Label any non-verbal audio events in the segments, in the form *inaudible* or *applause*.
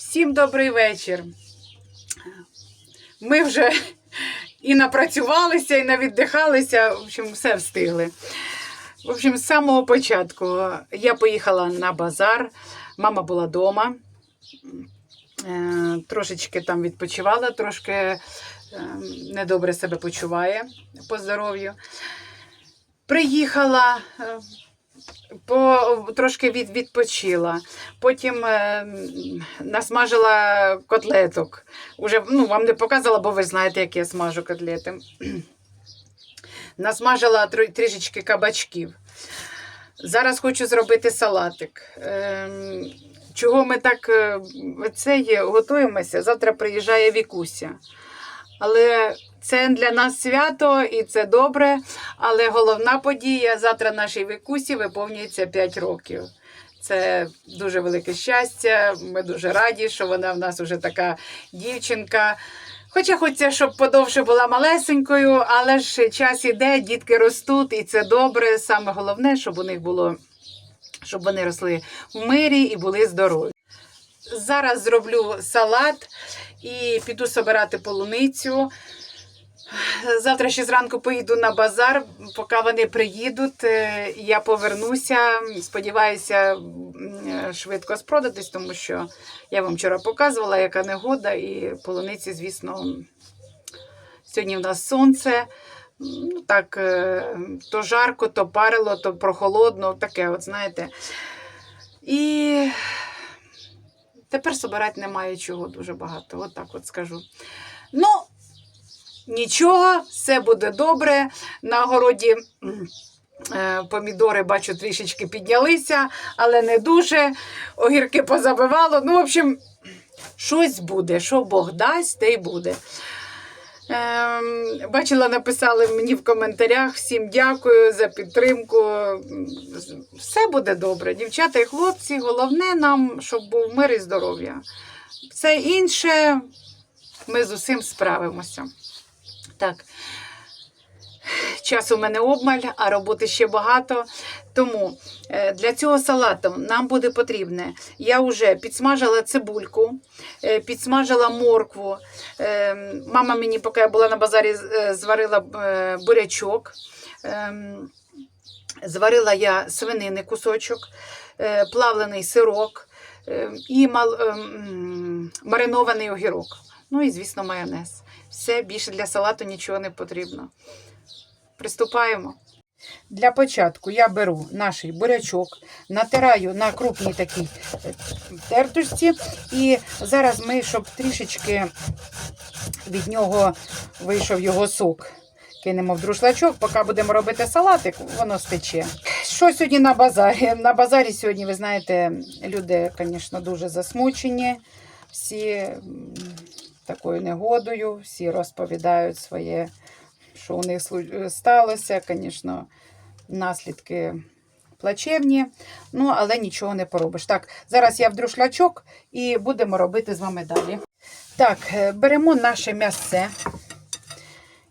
Всім добрий вечір. Ми вже і напрацювалися, і навіддихалися. В общем, все встигли. В общем, з самого початку я поїхала на базар, мама була вдома. Трошечки там відпочивала, трошки е, недобре себе почуває по здоров'ю. Приїхала, е, по, трошки від, відпочила. Потім е, насмажила котлеток. Уже, ну, вам не показала, бо ви знаєте, як я смажу котлети. *clears throat* Насмажила трішечки кабачків. Зараз хочу зробити салатик. Ем, чого ми так е, це є, готуємося? Завтра приїжджає Вікуся. Але це для нас свято і це добре. Але головна подія завтра нашій Вікусі виповнюється 5 років. Це дуже велике щастя. Ми дуже раді, що вона в нас вже така дівчинка. Хоча хочеться, щоб подовше була малесенькою, але ж час іде, дітки ростуть, і це добре. Саме головне, щоб у них було, щоб вони росли в мирі і були здорові. Зараз зроблю салат і піду собирати полуницю. Завтра ще зранку поїду на базар, поки вони приїдуть, е, я повернуся. Сподіваюся, швидко спродатись, тому що я вам вчора показувала, яка негода, і полуниці, звісно, сьогодні в нас сонце. Ну, так, е, то жарко, то парило, то прохолодно, таке, от знаєте. І тепер собирати немає чого дуже багато, от так от скажу. Ну, Нічого, все буде добре. На городі е, помідори, бачу, трішечки піднялися, але не дуже. Огірки позабивало. Ну, в общем, щось буде. Що Бог дасть, те й буде. Ем, бачила, написали мені в коментарях. Всім дякую за підтримку. Все буде добре. Дівчата і хлопці, головне нам, щоб був мир і здоров'я. Все інше ми з усім справимося. Так. Час у мене обмаль, а роботи ще багато. Тому е, для цього салату нам буде потрібне. Я вже підсмажила цибульку, е, підсмажила моркву. Е, Мама мені, поки я була на базарі, е, зварила бурячок. Ем, Зварила я свинини кусочок, плавлений сирок і ем, маринований огірок. Ну і, звісно, майонез. Все більше для салату нічого не потрібно. Приступаємо. Для початку я беру наш бурячок, натираю на крупній такій е, тертушці. І зараз ми, щоб трішечки від нього вийшов його сок. Кинемо в друшлачок, поки будемо робити салатик, воно стече. Що сьогодні на базарі? На базарі сьогодні, ви знаєте, люди, звісно, дуже засмучені. Всі такою негодою, всі розповідають своє, що у них сталося. Звісно, наслідки плачевні, ну, але нічого не поробиш. Так, зараз я в друшлячок і будемо робити з вами далі. Так, е, беремо наше м'ясце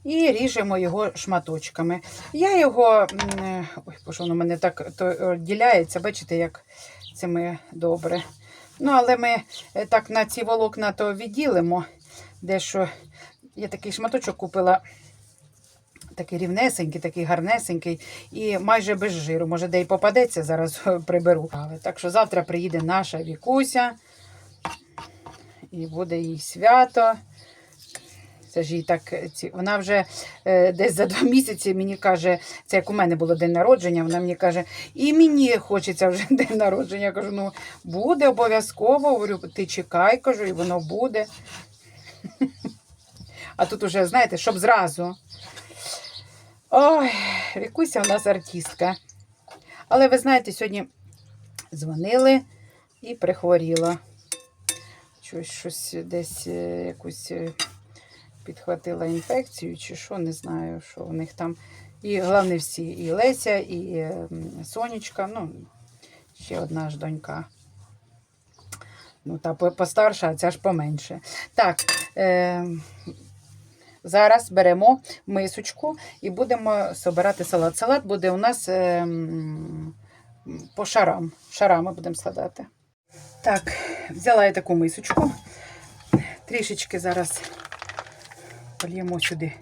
і ріжемо його шматочками. Я його, е, ой, боже, воно мене так то відділяється, бачите, як це ми добре. Ну, але ми е, так на ці волокна то відділимо. Дещо я такий шматочок купила. Такий рівнесенький, такий гарнесенький і майже без жиру. Може, де й попадеться, зараз *laughs* приберу. Але так що завтра приїде наша Вікуся і буде їй свято. Це ж їй так, вона вже е, десь за два місяці мені каже, це як у мене було день народження, вона мені каже, і мені хочеться вже *laughs* день народження. Я кажу, ну буде обов'язково. Говорю, ти чекай, кажу, і воно буде. *laughs* А тут уже, знаєте, щоб зразу. Ой, Вікуся у нас артистка. Але ви знаєте, сьогодні дзвонили і прихворіла. Щось, щось десь е, якусь е, підхватила інфекцію, чи що, не знаю, що у них там. І головне всі, і Леся, і е, Сонечка, ну, ще одна ж донька. Ну, та постарша, а ця ж поменше. Так, е, зараз беремо мисочку і будемо собирати салат. Салат буде у нас е, м, по шарам. Шарами будемо складати. Так, взяла я таку мисочку. Трішечки зараз польємо сюди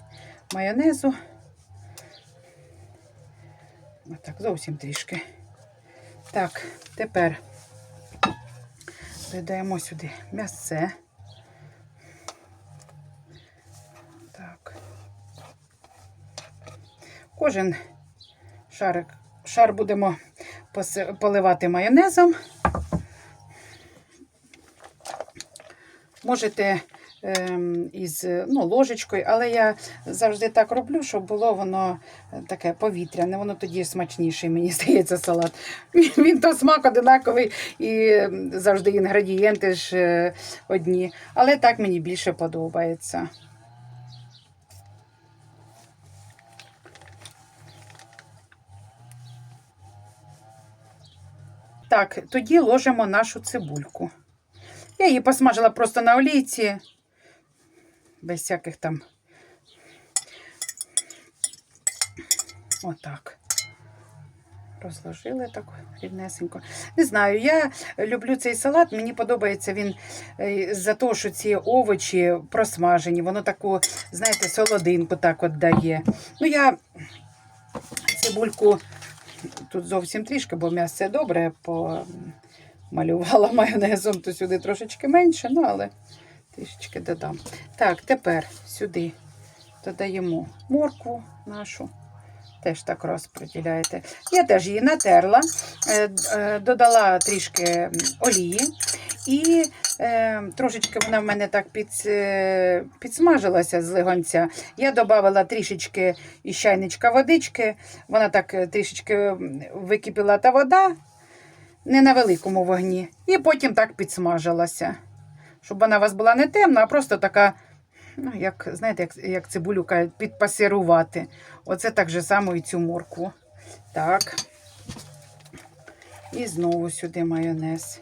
майонезу. Отак, зовсім трішки. Так, тепер додаємо сюди м'ясце. Так. Кожен шарик, шар будемо поливати майонезом. Можете ем, із ну, ложечкою, але я завжди так роблю, щоб було воно е, таке повітряне, воно тоді смачніше, мені *laughs* здається, салат. Він то смак одинаковий і ем, завжди інгредієнти ж е, одні. Але так мені більше подобається. Так, тоді ложимо нашу цибульку. Я її посмажила просто на олійці, без всяких там. Отак. Розложили так рівнесенько. Не знаю, я люблю цей салат. Мені подобається він е, за те, що ці овочі просмажені, воно таку, знаєте, солодинку так от дає. Ну, я цибульку тут зовсім трішки, бо м'ясце добре помалювала *laughs* майонезом, то сюди трошечки менше, ну але трішечки додам. Так, тепер сюди додаємо моркву нашу. Теж так розподіляєте. Я теж її натерла, е, е, додала трішки олії і е, трошечки вона в мене так під, е, підсмажилася з легонця. Я додала трішечки із чайничка водички, вона так е, трішечки википіла та вода, не на великому вогні. І потім так підсмажилася. Щоб вона у вас була не темна, а просто така, ну, як, знаєте, як, як цибулю кажуть, підпасірувати. Оце так же само і цю моркву. Так. І знову сюди майонез.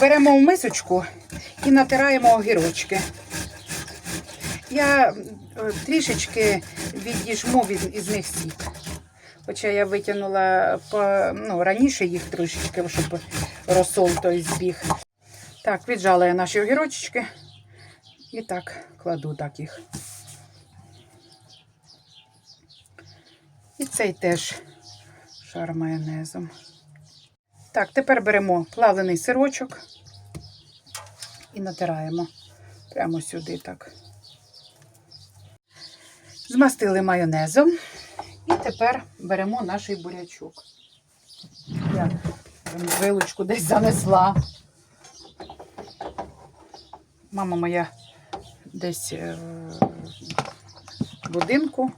Беремо в мисочку і натираємо огірочки. Я е, трішечки відіжму від, із них сік. Хоча я витягнула по, ну, раніше їх трошечки, щоб розсол той збіг. Так, віджала я наші огірочки і так кладу так їх. І цей теж шар майонезом. Так, тепер беремо плавлений сирочок і натираємо прямо сюди так. Змастили майонезом. І тепер беремо наш бурячок. Я вилочку десь занесла. Мама моя десь е, в будинку.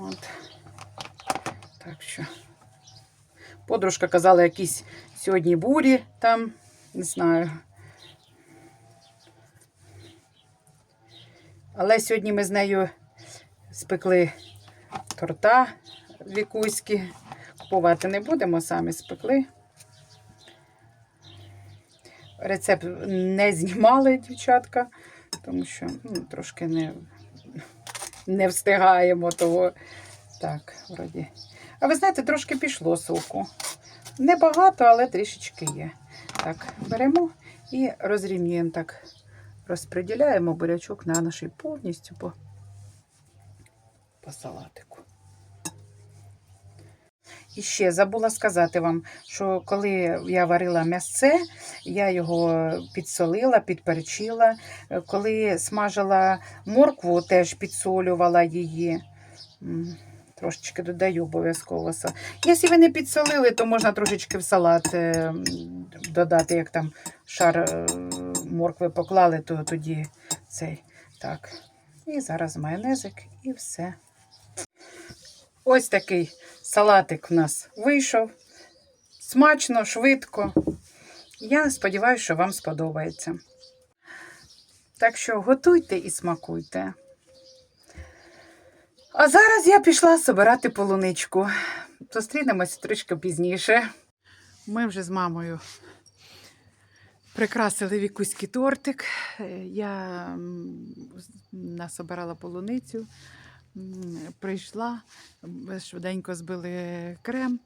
От. Так що. Подружка казала, якісь сьогодні бурі там, не знаю. Але сьогодні ми з нею спекли торта вікуські. Купувати не будемо, самі спекли. Рецепт не знімали, дівчатка, тому що ну, трошки не, не встигаємо того. Так, вроді. А ви знаєте, трошки пішло соку. Небагато, але трішечки є. Так, беремо і розрівнюємо так, розподіляємо бурячок на нашій повністю по, по салатику. І ще забула сказати вам, що коли я варила м'ясце, я його підсолила, підперчила. Коли смажила моркву, теж підсолювала її. Трошечки додаю обов'язково. Якщо ви не підсолили, то можна трошечки в салат е, додати, як там шар е, моркви поклали, то тоді цей. Так. І зараз майонезик і все. Ось такий салатик у нас вийшов. Смачно, швидко. Я сподіваюся, що вам сподобається. Так що готуйте і смакуйте. А зараз я пішла збирати полуничку. Зустрінемося трішки пізніше. Ми вже з мамою прикрасили вікуський тортик. Е, Я насобирала полуницю, прийшла, швиденько збили крем.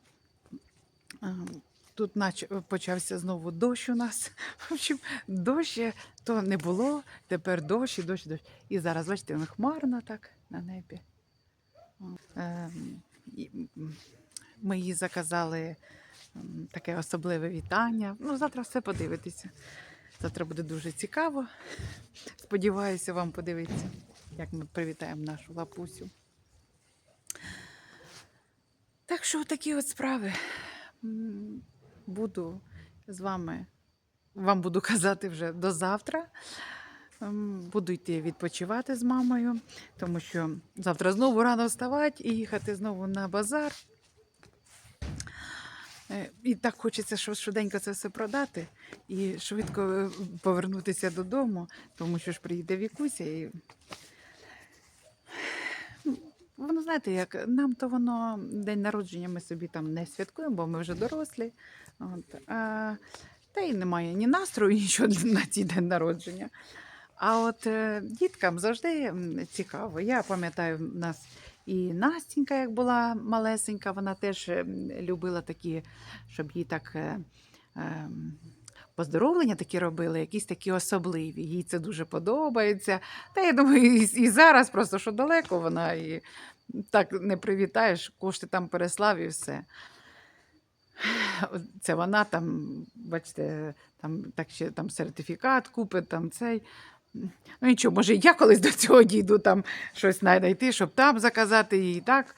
Тут нач... почався знову дощ у нас. *laughs* В общем, дощ е, то не було, тепер дощ і дощ, дощ. І зараз, бачите, хмарно так на небі. Ем, Ми їй заказали таке особливе вітання. Ну, завтра все подивитися. Завтра буде дуже цікаво. Сподіваюся, вам подивитися, як ми привітаємо нашу лапусю. Так що такі от справи. Буду з вами, вам буду казати вже до завтра. Ем, Буду йти відпочивати з мамою, тому що завтра знову рано вставати і їхати знову на базар. Е, І так хочеться швиденько це все продати і швидко е, повернутися додому, тому що ж приїде Вікуся і. Ну, Воно знаєте, як нам то воно день народження ми собі там не святкуємо, бо ми вже дорослі. От, а, та й немає ні настрою, *laughs* нічого на цей день народження. А от е, діткам завжди цікаво. Я пам'ятаю, в нас і Настінька, як була малесенька, вона теж е, любила такі, щоб їй так. Е, е, Поздоровлення такі робили, якісь такі особливі. Їй це дуже подобається. Та я думаю, і, і зараз просто що далеко вона і так не привітаєш, кошти там переслав і все. *sighs* Це вона там, бачите, там так ще там сертифікат купить, там цей. Ну нічого, може, я колись до цього дійду, там щось знайти, щоб там заказати їй так.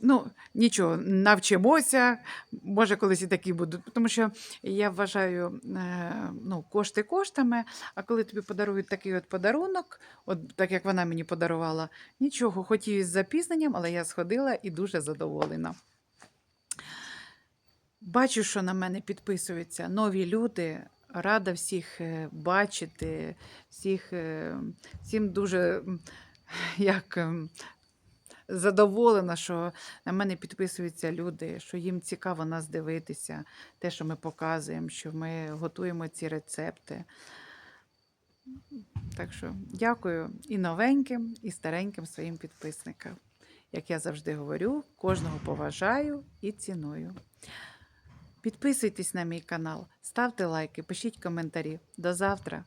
Ну, нічого, навчимося, може, колись і такі будуть. Тому що я вважаю, е, ну, кошти коштами, а коли тобі подарують такий от подарунок, от так як вона мені подарувала, нічого, хоч і з запізненням, але я сходила і дуже задоволена. Бачу, що на мене підписуються нові люди. Рада всіх е, бачити, всіх, е, всім дуже як, ем, задоволена, що на мене підписуються люди, що їм цікаво нас дивитися, те, що ми показуємо, що ми готуємо ці рецепти. Так що дякую і новеньким, і стареньким своїм підписникам. Як я завжди говорю, кожного поважаю і ціную. Підписуйтесь на мій канал, ставте лайки, пишіть коментарі. До завтра!